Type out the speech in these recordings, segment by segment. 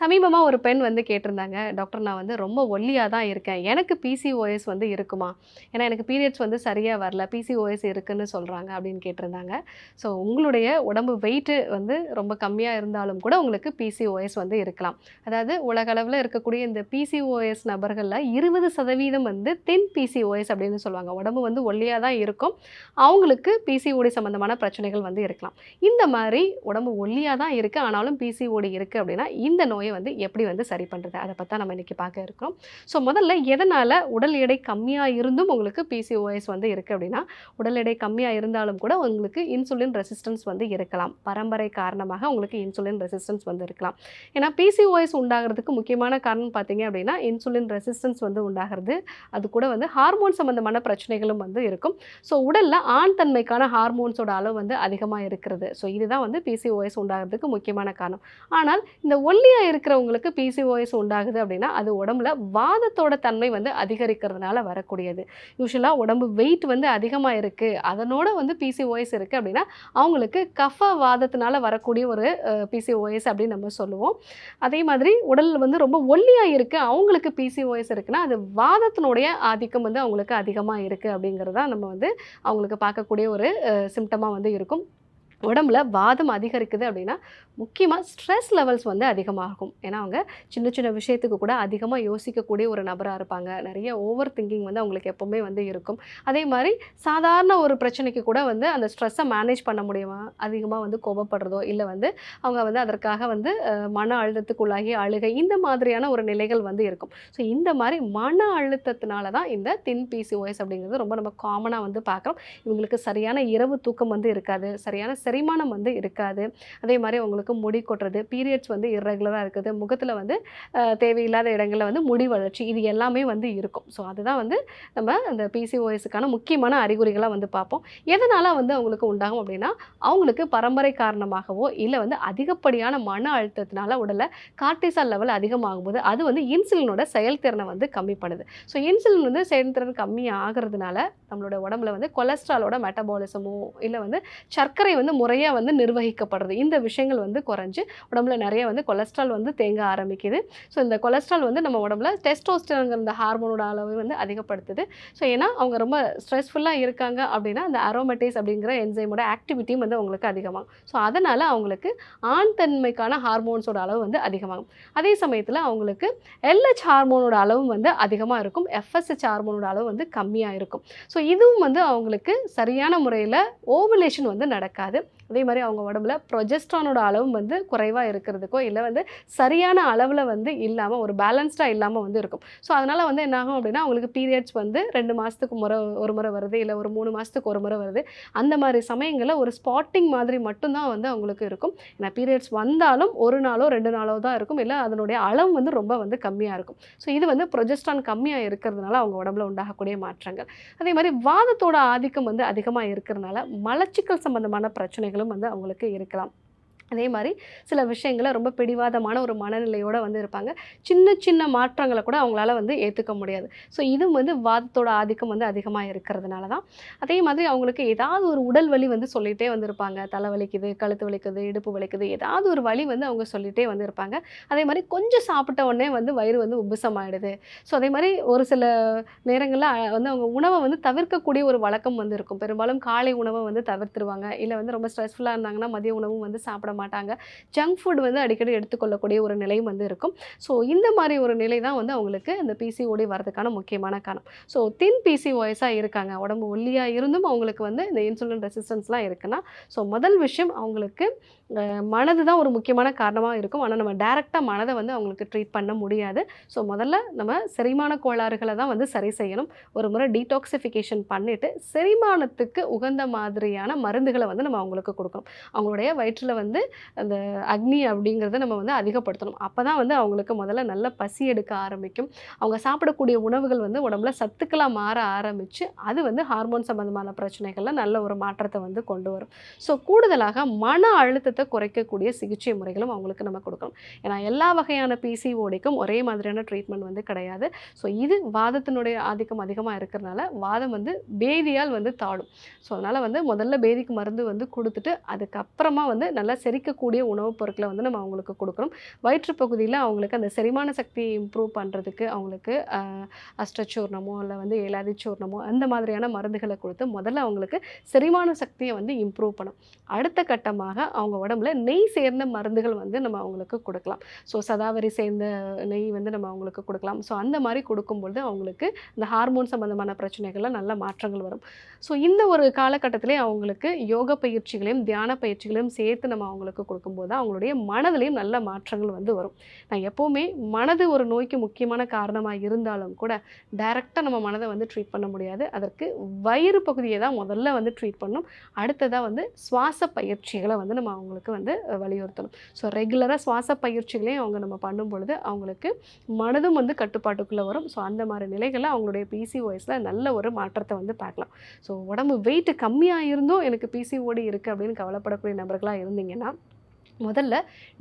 சமீபமாக ஒரு பெண் வந்து கேட்டிருந்தாங்க டாக்டர் நான் வந்து ரொம்ப ஒல்லியாக தான் இருக்கேன். எனக்கு பிசிஓஎஸ் வந்து இருக்குமா? ஏன்னா எனக்கு பீரியட்ஸ் வந்து சரியாக வரல. பிசிஓஎஸ் இருக்குன்னு சொல்கிறாங்க அப்படின்னு கேட்டிருந்தாங்க. ஸோ உங்களுடைய உடம்பு வெயிட்டு வந்து ரொம்ப கம்மியாக இருந்தாலும் கூட உங்களுக்கு பிசிஓஎஸ் வந்து இருக்கலாம். அதாவது உலகளவில் இருக்கக்கூடிய இந்த பிசிஓஎஸ் நபர்களில் இருபது சதவீதம் வந்து தென் பிசிஓஎஸ் அப்படின்னு சொல்லுவாங்க. உடம்பு வந்து ஒல்லியாக தான் இருக்கும். அவங்களுக்கு பிசிஓடி சம்மந்தமான பிரச்சனைகள் வந்து இருக்கலாம். இந்த மாதிரி உடம்பு ஒல்லியாக தான் இருக்குது ஆனாலும் பிசிஓடி இருக்குது அப்படின்னா இந்த நோயை நோயை வந்து எப்படி வந்து சரி பண்ணுறது அதை பற்றி நம்ம இன்றைக்கி பார்க்க இருக்கிறோம். ஸோ முதல்ல எதனால் உடல் எடை கம்மியாக இருந்தும் உங்களுக்கு பிசிஓஎஸ் வந்து இருக்குது அப்படின்னா உடல் எடை கம்மியாக இருந்தாலும் கூட உங்களுக்கு இன்சுலின் ரெசிஸ்டன்ஸ் வந்து இருக்கலாம். பரம்பரை காரணமாக உங்களுக்கு இன்சுலின் ரெசிஸ்டன்ஸ் வந்து இருக்கலாம். ஏன்னா பிசிஓஎஸ் உண்டாகிறதுக்கு முக்கியமான காரணம் பார்த்தீங்க அப்படின்னா இன்சுலின் ரெசிஸ்டன்ஸ் வந்து உண்டாகிறது. அது கூட வந்து ஹார்மோன் சம்மந்தமான பிரச்சனைகளும் வந்து இருக்கும். ஸோ உடலில் ஆண் தன்மைக்கான ஹார்மோன்ஸோட அளவு வந்து அதிகமாக இருக்கிறது. ஸோ இதுதான் வந்து பிசிஓஎஸ் உண்டாகிறதுக்கு முக்கியமான காரணம். ஆனால் இந்த ஒல்லியாக இருக்கிறவங்களுக்கு பிசிஓஎஸ் உண்டாகுது அப்படின்னா அது உடம்புல வாதத்தோட தன்மை வந்து அதிகரிக்கிறதுனால வரக்கூடியது. யூஸ்வலாக உடம்பு வெயிட் வந்து அதிகமாக இருக்குது அதனோட வந்து பிசிஓஎஸ் இருக்குது அப்படின்னா அவங்களுக்கு கஃப வாதத்தினால வரக்கூடிய ஒரு பிசிஓஎஸ் அப்படின்னு நம்ம சொல்லுவோம். அதே மாதிரி உடல் வந்து ரொம்ப ஒல்லியாக இருக்குது அவங்களுக்கு பிசிஓஎஸ் இருக்குன்னா அது வாதத்தினுடைய ஆதிக்கம் வந்து அவங்களுக்கு அதிகமாக இருக்குது அப்படிங்கிறது தான் நம்ம வந்து அவங்களுக்கு பார்க்கக்கூடிய ஒரு சிம்டமாக வந்து இருக்கும். உடம்புல வாதம் அதிகரிக்குது அப்படின்னா முக்கியமாக ஸ்ட்ரெஸ் லெவல்ஸ் வந்து அதிகமாகும். ஏன்னா அவங்க சின்ன சின்ன விஷயத்துக்கு கூட அதிகமாக யோசிக்கக்கூடிய ஒரு நபராக இருப்பாங்க. நிறைய ஓவர் திங்கிங் வந்து அவங்களுக்கு எப்போவுமே வந்து இருக்கும். அதே மாதிரி சாதாரண ஒரு பிரச்சனைக்கு கூட வந்து அந்த ஸ்ட்ரெஸ்ஸை மேனேஜ் பண்ண முடியுமா? அதிகமாக வந்து கோபப்படுறதோ இல்லை வந்து அவங்க வந்து அதற்காக வந்து மன அழுத்தத்துக்குள்ளாகி அழுகை இந்த மாதிரியான ஒரு நிலைகள் வந்து இருக்கும். ஸோ இந்த மாதிரி மன அழுத்தத்தினால தான் இந்த தின் பிசிஓஎஸ் அப்படிங்கிறது ரொம்ப நம்ம காமனாக வந்து பார்க்குறோம். இவங்களுக்கு சரியான இரவு தூக்கம் வந்து இருக்காது. சரியான செரிமானம் வந்து இருக்காது. அதே மாதிரி அவங்களுக்கு முடி கொட்டுறது பீரியட்ஸ் வந்து இர்ரெகுலராக இருக்குது. முகத்தில் வந்து தேவையில்லாத இடங்களில் வந்து முடி வளர்ச்சி இது எல்லாமே வந்து இருக்கும். ஸோ அதுதான் வந்து நம்ம அந்த பிசிஓஎஸுக்கான முக்கியமான அறிகுறிகளாக வந்து பார்ப்போம். எதனால் வந்து அவங்களுக்கு உண்டாகும் அப்படின்னா அவங்களுக்கு பரம்பரை காரணமாகவோ இல்லை வந்து அதிகப்படியான மன அழுத்தத்தினால உடலில் கார்டிசால் லெவல் அதிகமாகும் போது அது வந்து இன்சுலினோட செயல்திறனை வந்து கம்மி பண்ணுது ஸோ இன்சுலின் வந்து செயல்திறன் கம்மி ஆகிறதுனால நம்மளோட உடம்புல வந்து கொலஸ்ட்ராலோட மெட்டபாலிசமோ இல்லை வந்து சர்க்கரை வந்து முறையாக வந்து நிர்வகிக்கப்படுறது இந்த விஷயங்கள் வந்து குறைஞ்சி உடம்புல நிறைய வந்து கொலஸ்ட்ரால் வந்து தேங்க ஆரம்பிக்குது. ஸோ இந்த கொலஸ்ட்ரால் வந்து நம்ம உடம்புல டெஸ்டோஸ்டருங்கிற இந்த ஹார்மோனோட அளவு வந்து அதிகப்படுத்துது. ஸோ ஏன்னா அவங்க ரொம்ப ஸ்ட்ரெஸ்ஃபுல்லாக இருக்காங்க அப்படின்னா அந்த அரோமெட்டிஸ் அப்படிங்கிற என்சைமோட ஆக்டிவிட்டியும் வந்து அவங்களுக்கு அதிகமாகும். ஸோ அதனால் அவங்களுக்கு ஆண் தன்மைக்கான ஹார்மோன்ஸோட அளவு வந்து அதிகமாகும். அதே சமயத்தில் அவங்களுக்கு எல்ஹெச் ஹார்மோனோட அளவும் வந்து அதிகமாக இருக்கும். எஃப்எஸ்ஹெச் ஹார்மோனோட அளவு வந்து கம்மியாக இருக்கும். ஸோ இதுவும் வந்து அவங்களுக்கு சரியான முறையில் ஓவலேஷன் வந்து நடக்காது. அதே மாதிரி அவங்க உடம்புல ப்ரொஜெஸ்ட்ரானோட அளவும் வந்து குறைவாக இருக்கிறதுக்கோ இல்லை வந்து சரியான அளவில் வந்து இல்லாமல் ஒரு பேலன்ஸ்டாக இல்லாமல் வந்து இருக்கும். ஸோ அதனால் வந்து என்னாகும் அப்படின்னா அவங்களுக்கு பீரியட்ஸ் வந்து ரெண்டு மாதத்துக்கு முறை ஒரு முறை வருது இல்லை ஒரு மூணு மாதத்துக்கு ஒரு முறை வருது. அந்த மாதிரி சமயங்களில் ஒரு ஸ்பாட்டிங் மாதிரி மட்டும்தான் வந்து அவங்களுக்கு இருக்கும். ஏன்னா பீரியட்ஸ் வந்தாலும் ஒரு நாளோ ரெண்டு நாளோ தான் இருக்கும். இல்லை அதனுடைய அளவு வந்து ரொம்ப வந்து கம்மியாக இருக்கும். ஸோ இது வந்து ப்ரொஜெஸ்ட்ரான் கம்மியாக இருக்கிறதுனால அவங்க உடம்புல உண்டாகக்கூடிய மாற்றங்கள். அதே மாதிரி வாதத்தோட ஆதிக்கம் வந்து அதிகமாக இருக்கிறதுனால மலச்சிக்கல் சம்பந்தமான பிரச்சனைகளும் வந்து அவங்களுக்கு இருக்கலாம். அதே மாதிரி சில விஷயங்களை ரொம்ப பிடிவாதமான ஒரு மனநிலையோடு வந்து இருப்பாங்க. சின்ன சின்ன மாற்றங்களை கூட அவங்களால வந்து ஏற்றுக்க முடியாது. ஸோ இதுவும் வந்து வாதத்தோட ஆதிக்கம் வந்து அதிகமாக இருக்கிறதுனால தான். அதே மாதிரி அவங்களுக்கு ஏதாவது ஒரு உடல் வலி வந்து சொல்லிகிட்டே வந்திருப்பாங்க. தலை வலிக்குது கழுத்து வலிக்குது இடுப்பு வலிக்குது ஏதாவது ஒரு வலி வந்து அவங்க சொல்லிகிட்டே வந்திருப்பாங்க. அதே மாதிரி கொஞ்சம் சாப்பிட்ட உடனே வந்து வயிறு வந்து உபசமாயிடுது. ஸோ அதே மாதிரி ஒரு சில நேரங்களில் வந்து அவங்க உணவை வந்து தவிர்க்கக்கூடிய ஒரு வழக்கம் வந்து இருக்கும். பெரும்பாலும் காலை உணவை வந்து தவிர்த்துருவாங்க. இல்லை வந்து ரொம்ப ஸ்ட்ரெஸ்ஃபுல்லாக இருந்தாங்கன்னா மதிய உணவும் வந்து சாப்பிட மாட்டாங்க. ஜங்க் ஃபுட் வந்து அடிக்கடி எடுத்துக்கொள்ளக்கூடிய ஒரு நிலையும் வந்து இருக்கும். ஸோ இந்த மாதிரி ஒரு நிலை தான் வந்து அவங்களுக்கு இந்த பிசிஓடி வரதுக்கான முக்கியமான காரணம். ஸோ தின் பிசிஓஎஸாக இருக்காங்க. உடம்பு ஒல்லியாக இருந்தும் அவங்களுக்கு வந்து இந்த இன்சுலின் ரெசிஸ்டன்ஸ்லாம் இருக்குன்னா ஸோ முதல் விஷயம் அவங்களுக்கு மனது தான் ஒரு முக்கியமான காரணமாக இருக்கும். ஆனால் நம்ம டேரெக்டாக மனதை வந்து அவங்களுக்கு ட்ரீட் பண்ண முடியாது. ஸோ முதல்ல நம்ம செரிமான கோளாறுகளை தான் வந்து சரி செய்யணும். ஒரு முறை டீடாக்சிஃபிகேஷன் பண்ணிவிட்டு செரிமானத்துக்கு உகந்த மாதிரியான மருந்துகளை வந்து நம்ம அவங்களுக்கு கொடுக்கணும். அவங்களுடைய வயிற்றில் வந்து அந்த அக்னி அப்படிங்கிறத நம்ம வந்து அதிகப்படுத்தணும். அப்போ தான் வந்து அவங்களுக்கு முதல்ல நல்ல பசி எடுக்க ஆரம்பிக்கும். அவங்க சாப்பிடக்கூடிய உணவுகள் வந்து உடம்புல சத்துக்களாக மாற ஆரம்பித்து அது வந்து ஹார்மோன் சம்மந்தமான பிரச்சனைகளில் நல்ல ஒரு மாற்றத்தை வந்து கொண்டு வரும். ஸோ கூடுதலாக மன அழுத்தத்தை குறைக்கக்கூடிய சிகிச்சை முறைகளும் அவங்களுக்கு நம்ம கொடுக்கணும். ஏன்னா எல்லா வகையான பிசிஓடிக்கும் ஒரே மாதிரியான ட்ரீட்மெண்ட் வந்து கிடையாது. ஸோ இது வாதத்தினுடைய ஆதிக்கம் அதிகமாக இருக்கிறனால வாதம் வந்து பேதியால் வந்து தாழும் ஸோ அதனால் வந்து முதல்ல பேதிக்கு மருந்து வந்து கொடுத்துட்டு அதுக்கப்புறமா வந்து நல்லா செரிக்கக்கூடிய உணவுப் பொருட்களை வந்து நம்ம அவங்களுக்கு கொடுக்கணும். வயிற்றுப்பகுதியில் அவங்களுக்கு அந்த செரிமான சக்தியை இம்ப்ரூவ் பண்ணுறதுக்கு அவங்களுக்கு அஷ்டச்சூர்ணமோ இல்லை வந்து ஏலாதி சூர்ணமோ அந்த மாதிரியான மருந்துகளை கொடுத்து முதல்ல அவங்களுக்கு செரிமான சக்தியை வந்து இம்ப்ரூவ் பண்ணும். அடுத்த கட்டமாக அவங்க உடம்புல நெய் சேர்ந்த மருந்துகள் வந்து நம்ம அவங்களுக்கு கொடுக்கலாம். ஸோ சதாவரி சேர்ந்த நெய் வந்து நம்ம அவங்களுக்கு கொடுக்கலாம். ஸோ அந்த மாதிரி கொடுக்கும்பொழுது அவங்களுக்கு இந்த ஹார்மோன் சம்மந்தமான பிரச்சனைகளில் நல்ல மாற்றங்கள் வரும். ஸோ இந்த ஒரு காலகட்டத்திலே அவங்களுக்கு யோக பயிற்சிகளையும் தியான பயிற்சிகளையும் சேர்த்து நம்ம அவங்களுக்கு கொடுக்கும்போது அவங்களுடைய மனதிலையும் நல்ல மாற்றங்கள் வந்து வரும். நான் எப்போவுமே மனது ஒரு நோய்க்கு முக்கியமான காரணமாக இருந்தாலும் கூட டைரெக்டாக நம்ம மனதை வந்து ட்ரீட் பண்ண முடியாது. அதற்கு வயிறு பகுதியை தான் முதல்ல வந்து ட்ரீட் பண்ணணும் அடுத்ததாக வந்து சுவாச பயிற்சிகளை வந்து நம்ம அவங்களுக்கு வந்து வலியுறுத்தணும். ஸோ ரெகுலராக சுவாச பயிற்சிகளையும் அவங்க நம்ம பண்ணும் பொழுது அவங்களுக்கு மனதும் வந்து கட்டுப்பாட்டுக்குள்ளே வரும். ஸோ அந்த மாதிரி நிலைகளில் அவங்களுடைய பிசிஓஎஸில் நல்ல ஒரு மாற்றத்தை வந்து பார்க்கலாம். ஸோ உடம்பு வெயிட் கம்மியாக இருந்தும் எனக்கு பிசிஓடி இருக்குது அப்படின்னு கவலைப்படக்கூடிய நபர்களாக இருந்தீங்கன்னா முதல்ல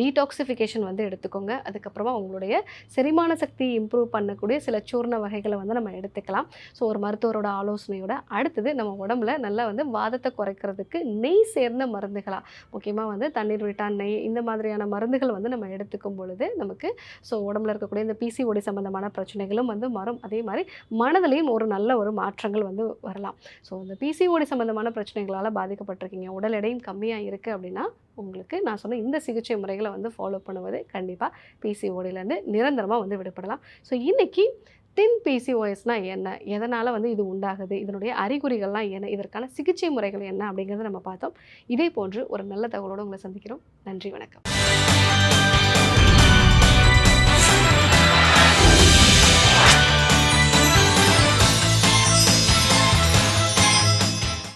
டீடாக்சிஃபிகேஷன் வந்து எடுத்துக்கோங்க. அதுக்கப்புறமா உங்களுடைய செரிமான சக்தி இம்ப்ரூவ் பண்ணக்கூடிய சில சூர்ண வகைகளை வந்து நம்ம எடுத்துக்கலாம். ஸோ ஒரு மருத்துவரோட ஆலோசனையோட அடுத்தது நம்ம உடம்புல நல்லா வந்து வாதத்தை குறைக்கிறதுக்கு நெய் சேர்ந்த மருந்துகளாக முக்கியமாக வந்து தண்ணீர் விட்டான் நெய் இந்த மாதிரியான மருந்துகள் வந்து நம்ம எடுத்துக்கும் பொழுது நமக்கு ஸோ உடம்புல இருக்கக்கூடிய இந்த பிசிஓடி சம்மந்தமான பிரச்சனைகளும் வந்து மரம் அதே மாதிரி மனதிலையும் ஒரு நல்ல ஒரு மாற்றங்கள் வந்து வரலாம். ஸோ இந்த பிசிஓடி சம்மந்தமான பிரச்சனைகளால் பாதிக்கப்பட்டிருக்கீங்க உடல் எடையும் கம்மியாக இருக்குது அப்படின்னா உங்களுக்கு நான் சொன்ன இந்த சிகிச்சை முறைகளை வந்து ஃபாலோ பண்ணுவது கண்டிப்பாக பிசிஓடியிலேருந்து நிரந்தரமாக வந்து விடுபடலாம். ஸோ இன்றைக்கி தின் பிசிஓஎஸ்னால் என்ன? எதனால் வந்து இது உண்டாகுது? இதனுடைய அறிகுறிகள்லாம் என்ன? இதற்கான சிகிச்சை முறைகள் என்ன? அப்படிங்கிறத நம்ம பார்த்தோம். இதே போன்று ஒரு நல்ல தகவலோடு உங்களை சந்திக்கிறோம். நன்றி வணக்கம்.